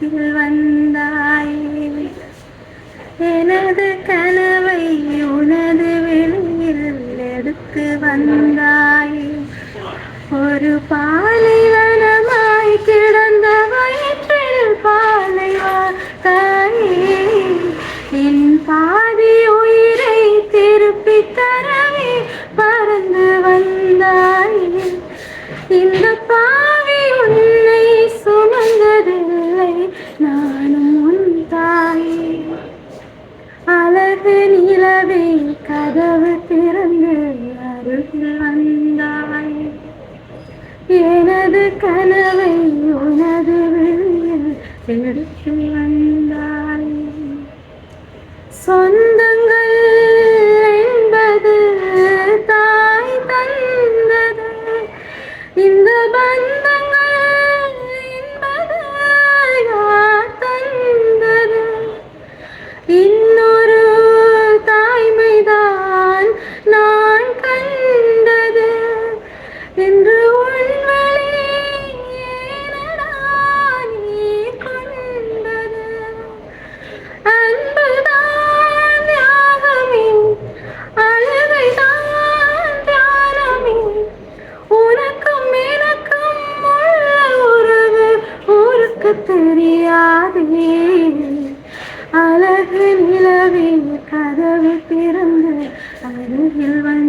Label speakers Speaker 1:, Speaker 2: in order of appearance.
Speaker 1: அருகில் வந்தாயே. எனது கனவை உனது வெளியில் எடுத்து வந்தாயே. ஒரு பாலைவனமாய் கிடந்த வயிற்றில் பாலைவா தாயே என் பாதி உயிரை திருப்பி தரவே பறந்து வந்தாயே. இந்த பா நிலவே கதவு திறந்து அருகில் வந்தாய். எனது கனவை உனது விழியில் எடுத்து வந்தாய். சொந்தங்கள் என்பது தாய் தந்தது. இந்த பந்த கண்டது. என்று தெரியாதே. அழகு நிலவில் கதவு திறந்து அருகில் வந்து